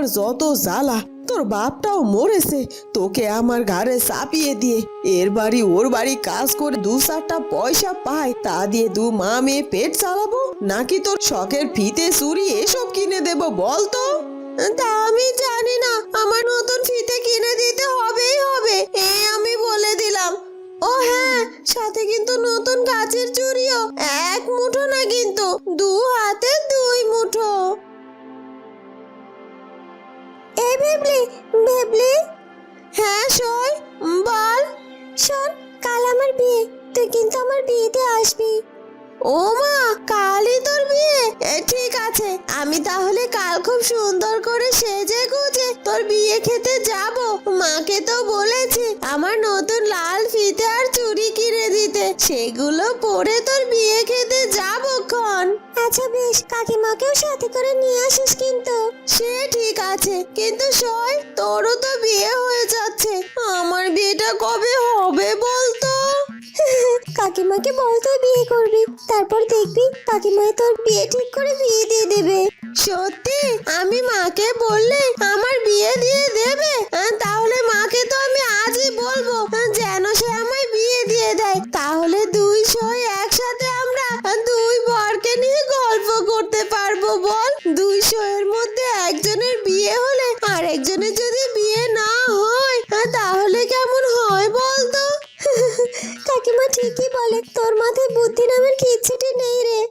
আমার যত জ্বালা, তোর বাপটাও মরেছে। তোকে আমার ঘাড়ে চাপিয়ে দিয়ে এর বাড়ি, ওর বাড়ি কাজ করে দু চারটা পয়সা পায় তা দিয়ে দু মা মেয়ে পেট চালাবো? নাকি তোর শখের ফিতে চুরি এসব কিনে দেবো বল তো আমি জানি না, আমার নতুন ফিতে কিনে দিতে হবেই হবে, এ আমি বলে দিলাম। ও হ্যাঁ সাথে কিন্তু নতুন গাছের চুড়িও এক মুঠো না কিন্তু, দু হাতে ভেবলি ভেবলি হ্যাঁ সই বল। শোন, কাল আমার বিয়ে, তুই কিন্তু আমার বিয়েতে আসবি। ও মা, কালই তোর বিয়ে? ঠিক আছে, আমি তাহলে কাল খুব সুন্দর করে সেজে গুজে তোর বিয়ে খেতে যাব। মাকে তো বলেছি, আমার নতুন লাল ফিতে আর চুড়ি কিনে দিতে। সেগুলো পরে তোর বিয়ে খেতে আচ্ছা বেশ কাকিমাকেও সাথে করে নিয়ে আসিস কিন্তু। সে ঠিক আছে কিন্তু সই তোরও তো বিয়ে হয়ে যাচ্ছে। আমার বিয়েটা কবে হবে বলতো? কাকিমাকে বল তুই বিয়ে করবি তারপর দেখবি কাকিমাই তোর বিয়ে ঠিক করে বিয়ে দিয়ে দেবে। সত্যি? আমি মাকে বললে আমার বিয়ে দিয়ে দেবে? তাহলে মাকে তো আমি আজই কিচ্ছুটি নেই রে।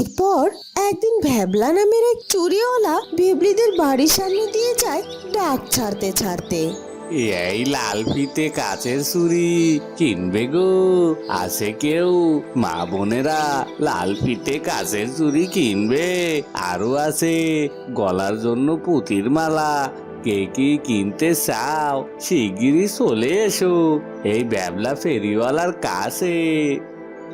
এরপর একদিন ভ্যাবলা নামের এক চুরিওয়ালা ভেবলিদের বাড়ির সামনে দিয়ে যায় ডাক ছাড়তে ছাড়তে। এই লাল ফিতে কাচের ছুরি কিনবে গো। আছে কেউ? মা বোনেরা লাল ফিতে কাচের ছুরি কিনবে। আরও আছে। গলার জন্য পুতির মালা কে কি কিনতে চাও শিগগিরই চলে এসো। এই ব্যাবলা ফেরিওয়ালার কাছে।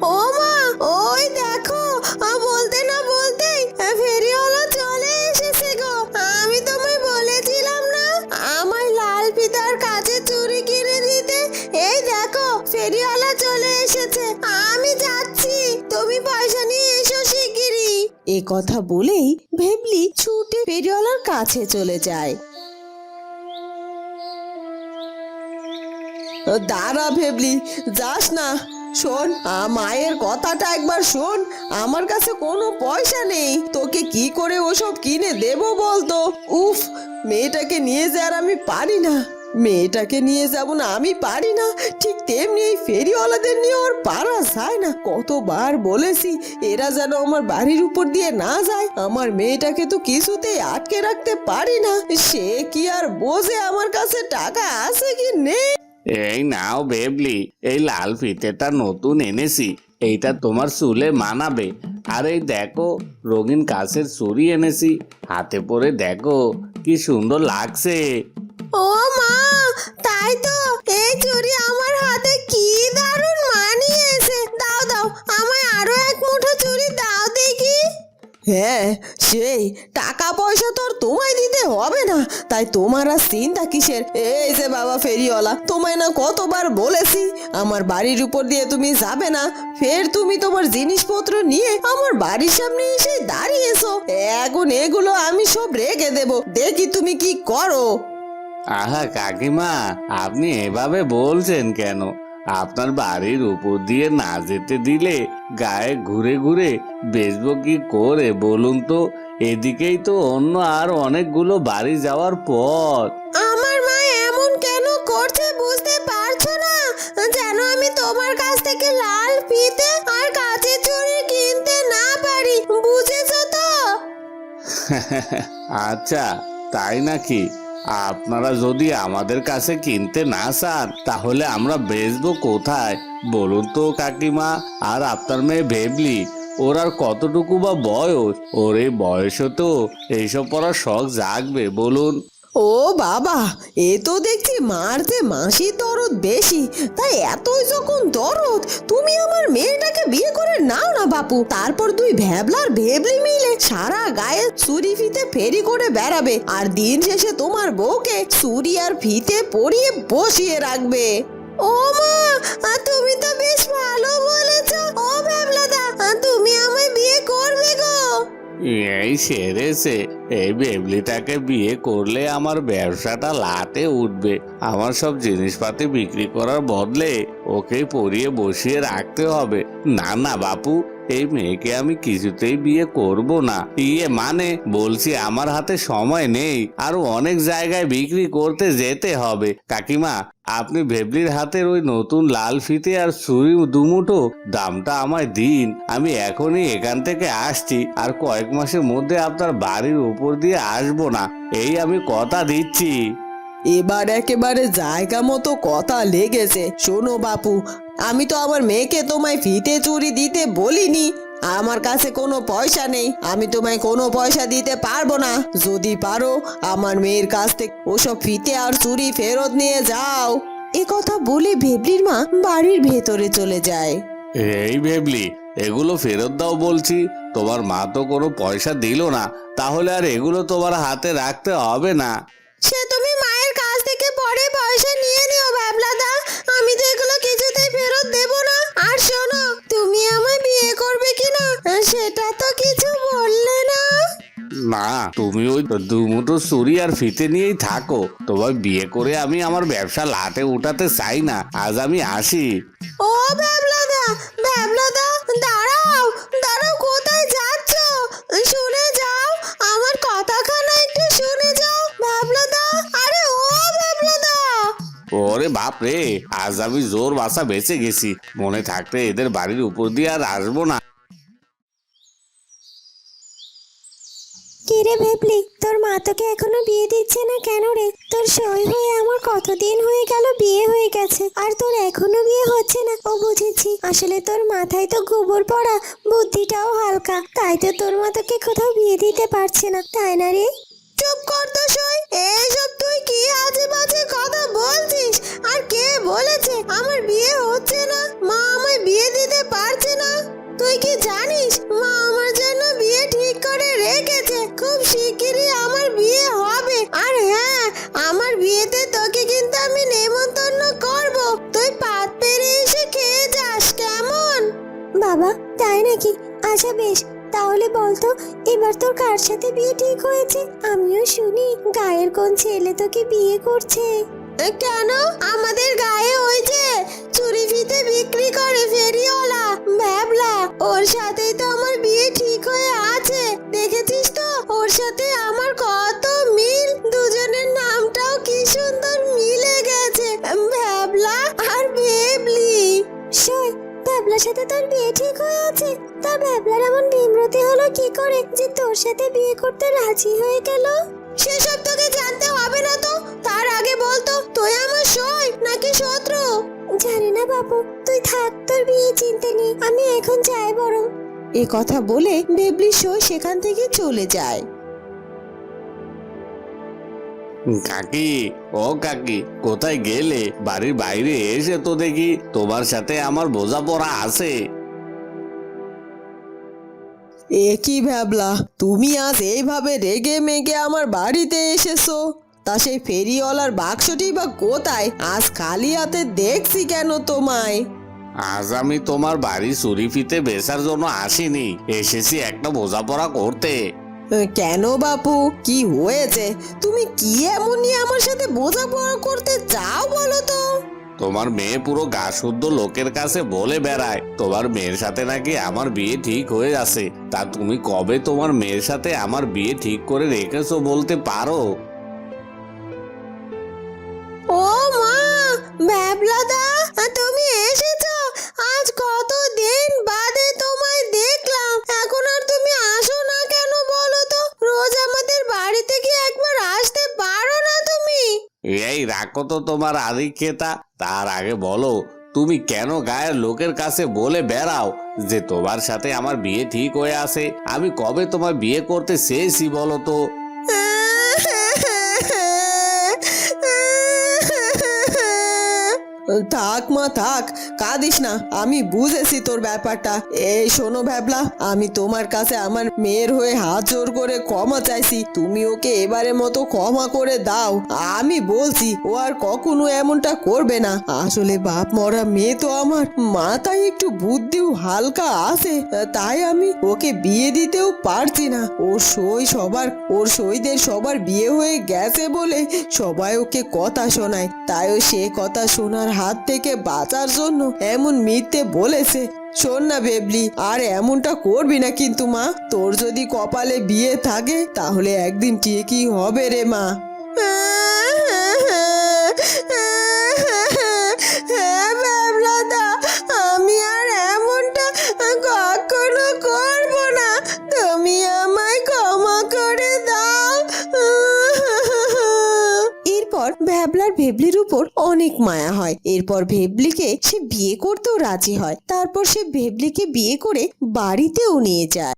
ও মা ওই দেখো আ, বলতে না বলতে ফেরিওয়ালা চলে এসেছে গো। আমি তোমায় বলেছিলাম না আমার লাল পিতার কাছে চুরি কিনে দিতে। এই দেখো ফেরিওয়ালা চলে এসেছে আমি যাচ্ছি। তুমি পয়সা নিয়ে এসো শিগগিরই। এ কথা বলেই ভেবলি ছুটে ফেরিওয়ালার কাছে চলে যায়। দাঁড়া ভেবলি, যাস না। শোন মায়ের কথাটা একবার শোন। আমার কাছে কোনো পয়সা নেই। তোকে কি করে ওসব কিনে দেব বলতো? উফ, মেয়েটাকে নিয়ে যে আর আমি পারি না। মেয়েটাকে নিয়ে যাব না, আমি পারি না। ঠিক তেমনি এই ফেরিওয়ালাদের নিয়ে ওর পারা যায় না। কতবার বলেছি, এরা যেন আমার বাড়ির উপর দিয়ে না যায়। আমার মেয়েটাকে তো কিছুতেই আটকে রাখতে পারি না। সে কি আর বোঝে আমার কাছে টাকা আছে কি নেই? এই নাও বেবলি, এই লাল ফিতেটা নতুন এনেছি, এইটা তোমার চুলে মানাবে। আর এই দেখো, রঙিন কাছের চুরি এনেছি, হাতে পরে দেখো, কি সুন্দর লাগছে। ও মা, তাই তো হ্যাঁ সেই টাকা পয়সা তো আর তোমায় দিতে হবে না। তাই তোমার আর চিন্তা কিসের? এই যে বাবা ফেরিওয়ালা, তোমায় না কতবার বলেছি, আমার বাড়ির উপর দিয়ে তুমি যাবে না। ফের তুমি তোমার জিনিসপত্র নিয়ে আমার বাড়ির সামনে এসে দাঁড়িয়েছো। এখন এগুলো আমি সব রেখে দেব। দেখি তুমি কি করো। আহা, কাকিমা, আপনি এভাবে বলছেন কেন? আপনার বাড়ির উপর দিয়ে না যেতে দিলে গায়ে ঘুরে ঘুরে বেচবো কি করে বলুন তো? এদিকেই তো অন্য আর অনেকগুলো বাড়ি যাওয়ার পথ। আমার মা এমন কেন করছে বুঝতে পারছ না? যেন আমি তোমার কাছ থেকে লাল ফিতে আর কাঁচের চুড়ি কিনতে না পারি বুঝেছ তো? আচ্ছা তাই নাকি? আপনারা যদি আমাদের কাছে কিনতে না চান, তাহলে আমরা বেচবো কোথায়? বলুন তো কাকিমা। আর আপনার মেয়ে ভেবলি, ওর আর কতটুকু বা বয়স? ওর এই বয়সে তো এইসব পড়ার শখ জাগবে, বলুন। ও বাবা, এ তো দেখছি মারতে মাসি দরদ বেশি। তাই এতই যখন দরদ, তুমি আমার মেয়েটাকে বিয়ে করে নাও না বাপু। তারপর দুই ভ্যাবলার ভেবলি মিলে সারা গায়ে চুরি ফিতে ফেরি করে বেড়াবে। আর দিন শেষে তোমার বউকে চুরি আর ফিতে পরিয়ে বসিয়ে রাখবে। ও মা তুমি তো বেশ ভালো এই সেরেছে। এই বেবলিটাকে বিয়ে করলে আমার ব্যবসাটা লাটে উঠবে। আমার সব জিনিসপাতি বিক্রি করার বদলে ওকে পরিয়ে বসিয়ে রাখতে হবে। না না, বাপু, এই মেয়েকে আমি কিছুতেই বিয়ে করব না। ইয়ে মানে বলছি আমার হাতে সময় নেই আরও অনেক জায়গায় বিক্রি করতে যেতে হবে। কাকিমা আপনি ভেবলির হাতের ওই নতুন লাল ফিতে আর ছুরি দুমুটো দামটা আমায় দিন। আমি এখনই এখান থেকে আসছি আর কয়েক মাসের মধ্যে আপনার বাড়ির উপর দিয়ে আসব না। এই আমি কথা দিচ্ছি। এবার একেবারে জায়গা মতো কথা লেগেছে। শোনো বাপু, আমি তো আমার মেয়েকে তোমায় ফিতে চুরি দিতে বলিনি। আমার কাছে কোনো পয়সা নেই। আমি তোমায় কোনো পয়সা দিতে পারব না। যদি পারো আমার মেয়ের কাছ থেকে ওসব ফিতে আর চুরি ফেরত নিয়ে যাও। এ কথা বলে ভেবলির মা বাড়ির ভেতরে চলে যায়। এই ভেবলি এগুলো ফেরত দাও বলছি। তোমার মা তো কোনো পয়সা দিল না। তাহলে আর এগুলো তোমার হাতে রাখতে হবে না। সে তুমি মায়ের কাছ থেকে পরে পয়সা নিয়ে নিও বাবলাদা। আমি তো এগুলো কিছুতেই ফেরত দেব না তুমি ওই দুমুটো চুরি আর ফিতে নিয়েই থাকো। তোমার বিয়ে করে আমি আমার ব্যবসা লাটে উঠাতে চাই না আজ আমি আসি। ও দাঁড়াও দাঁড়াও কোথায় যাচ্ছ? শুনে যাও আমার কথাখানা একটু শুনে যাও আরে ও ওরে বাপ রে আজ আমি জোর বাসা বেঁচে গেছি। মনে থাকতে এদের বাড়ির উপর দিয়ে আর আসব না। কিরে ভেবলি? তোর মা তোকে এখনও বিয়ে দিচ্ছে না কেন রে? তোর সই হয়ে আমার কতদিন হয়ে গেল বিয়ে হয়ে গেছে, আর তোর এখনও বিয়ে হচ্ছে না। ও বুঝেছি, আসলে তোর মাথায় তো গোবর পড়া, বুদ্ধিটাও হালকা। তাই তো তোর মা তোকে কোথাও বিয়ে দিতে পারছে না, তাই না রে? চুপ কর তো সই, এইসব তুই কি আজে বাজে কথা বলছিস? আর কে বলেছে আমার বিয়ে হচ্ছে না? মা আমায় বিয়ে দিতে পারছে না? তুই কি জানিস? আচ্ছা বেশ, তাহলে বলতো, এবার তোর কার সাথে বিয়ে ঠিক হয়েছে? আমিও শুনি, গায়ের কোন ছেলে তোকে বিয়ে করছে? কেন? আমাদের গায়ে ওই যে চুরি ফিতে বিক্রি করে ফেরিওয়ালা, ব্যাবলা। ওর সাথেই তো আমার বিয়ে ঠিক হয়ে আছে, দেখেছিস তো? ওর সাথে আমার কত মিল? দুজনের নামটাও কি সুন্দর ভ্যাবলার সাথে তোর বিয়ে ঠিক হয়ে আছে। তা ভ্যাবলার এমন বিমরতি হলো কি করে যে তোর সাথে বিয়ে করতে রাজি হয়ে গেল? সেসব তোকে জানতে হবে না তো। তার আগে বলতো তুই আমার সই নাকি শত্রু? জানি না বাবু তুই থাক, তোর বিয়ে চিনতে নেই, আমি এখন যাই বরং। এ কথা বলে বেবলি সই সেখান থেকে চলে যায়। কাকি ও কাকি কোথায় গেলে? বাড়ির বাইরে এসে তো দেখি তোমার সাথে আমার বোঝাপড়া আছে। এ কি ভাবলা? তুমি আজ এইভাবে রেগে মেগে আমার বাড়িতে এসেছ? তা সেই ফেরিওয়ালার বাক্সটি বা কোথায়? আজ খালি হাতে দেখছি কেন তোমায়? আজ আমি তোমার বাড়ি চুরি ফিতে বেচার জন্য আসিনি। এসেছি একটা বোঝাপড়া করতে। কেন বাপু? কি হয়েছে? তুমি কি এমনই আমার সাথে বোঝাপড়া করতে চাও বলো তো? তোমার মেয়ে পুরো গা শুদ্ধ লোকের কাছে বলে বেড়ায়। তোমার মেয়ের সাথে নাকি আমার বিয়ে ঠিক হয়ে আছে। তা তুমি কবে তোমার মেয়ের সাথে আমার বিয়ে ঠিক করে রেখেছো বলতে পারো? ও মা ব্যাবলাদা! এই রাখো তো তোমার আধিক্যতা তার আগে বলো, তুমি কেন গায়ের লোকের কাছে বলে বেড়াও যে তোমার সাথে আমার বিয়ে ঠিক হয়ে আছে? আমি কবে তোমার বিয়ে করতে চেয়েছি বলো তো? থাক মা, থাক। কাঁদিস না, আমি বুঝেছি তোর ব্যাপারটা। এই শোনো ভ্যাবলা, আমি তোমার কাছে আমার মেয়ের হয়ে হাত জোর করে ক্ষমা চাইছি। তুমি ওকে এবারে মতো ক্ষমা করে দাও। আমি বলছি, ও আর কখনো এমনটা করবে না। আসলে বাপ মরা মেয়ে তো আমার মাথায় একটু বুদ্ধিও হালকা আছে, তাই আমি ওকে বিয়ে দিতেও পারছি না। ওর সই সবার, ওর সইদের সবার বিয়ে হয়ে গেছে বলে সবাই ওকে কথা শোনায়। তাইও সে কথা শোনার হাত থেকে বাঁচার জন্য এমন মিথ্যে বলেছে। শোন না, বেবলি, আর এমনটা করবি না কিন্তু মা। তোর যদি কপালে বিয়ে থাকে, তাহলে একদিন ঠিকই হবে রে মা। এরপর ভ্যাবলার ভেবলির উপর অনেক মায়া হয়। এরপর ভেবলিকে সে বিয়ে করতেও রাজি হয়। তারপর সে ভেবলিকে বিয়ে করে বাড়িতেও নিয়ে যায়।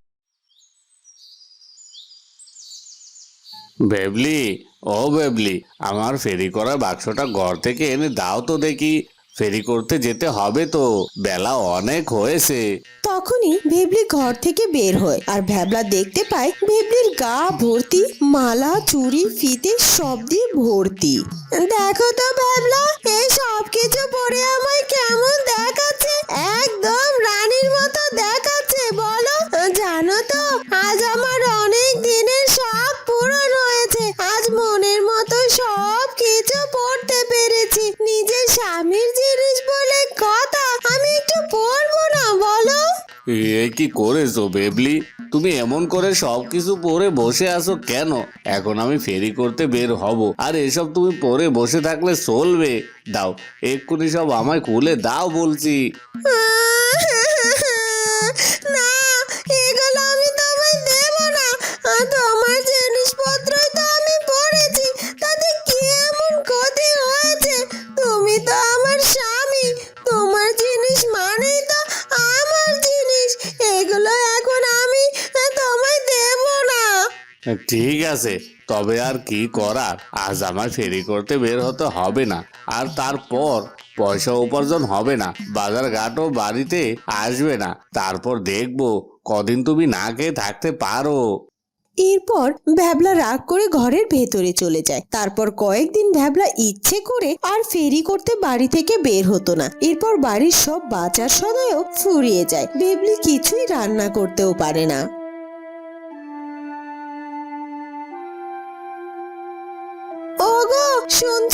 ভেবলি, ও ভেবলি, আমার ফেরি করা বাক্সটা ঘর থেকে এনে দাও তো দেখি। ফেরি করতে যেতে হবে তো। বেলা অনেক হয়েছে। তখনই ভেবলি ঘর থেকে বের হয় আর ভেবলা দেখতে পায় ভেবলির গা ভর্তি, মালা, চুড়ি, ফিতে সব দিয়ে ভর্তি। দেখো তো ভ্যাবলা এই সব কিছু পরে আমায় কেমন দেখাচ্ছে? একদম রানীর মতো দেখাচ্ছে। এ কি করেছ, বেবলি? তুমি এমন করে সবকিছু পরে বসে আসো কেন? এখন আমি ফেরি করতে বের হব। আর এসব তুমি পরে বসে থাকলে চলবে। দাও, এক্ষুনি সব আমায় খুলে দাও বলছি। ঠিক আছে, তবে আর কি করার? আজ আমার ফেরি করতে বের হতে হবে না, আর তারপর পয়সা উপার্জন হবে না বাজার ঘাটও বাড়িতে আসবে না। তারপর দেখব কদিন তুমি না খেয়ে থাকতে পারো। এরপর ভ্যাবলা রাগ করে ঘরের ভেতরে চলে যায়। তারপর কয়েকদিন ভ্যাবলা ইচ্ছে করে আর ফেরি করতে বাড়ি থেকে বের হতো না। এরপর বাড়ির সব বাজার সদায়ও ফুরিয়ে যায়। ভেবলি কিছুই রান্না করতেও পারে না।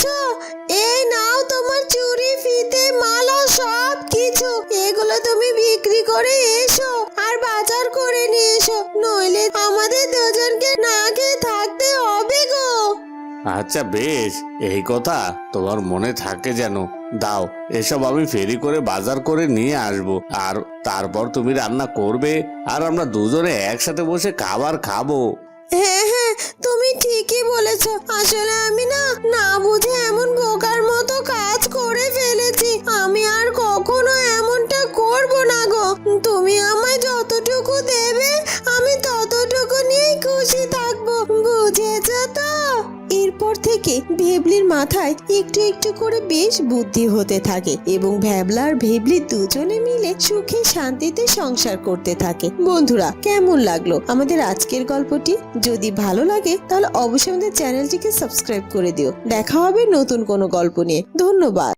শুনছো এই নাও তোমার চুড়ি ফিতে, মালা, সব কিছু। এগুলো তুমি বিক্রি করে এসো আর বাজার করে নিয়ে এসো। নইলে আমাদের দুজনকে না খেয়ে থাকতে হবে গো। আচ্ছা বেশ। এই কথা তোমার মনে থাকে যেন। দাও, এসব আমি ফেরি করে বাজার করে নিয়ে আসব। আর তারপর তুমি রান্না করবে আর আমরা দুজনে একসাথে বসে খাবার খাব। হ্যাঁ হ্যাঁ তুমি ঠিকই বলেছ। আসলে আমি না না বুঝে এমন বোকার মতো কাজ করে ফেলেছি। আমি আর কখনো এমনটা করব না গো। তুমি আমায় মাথায় একটু একটু করে বেশ বুদ্ধি হতে থাকে এবং ভ্যাবলার ভেবলি দুজনে মিলে সুখে শান্তিতে সংসার করতে থাকে। বন্ধুরা, কেমন লাগল আমাদের আজকের গল্পটি? যদি ভালো লাগে, তাহলে অবশ্যই আমাদের চ্যানেলটিকে সাবস্ক্রাইব করে দিও। দেখা হবে নতুন কোনো গল্প নিয়ে। ধন্যবাদ।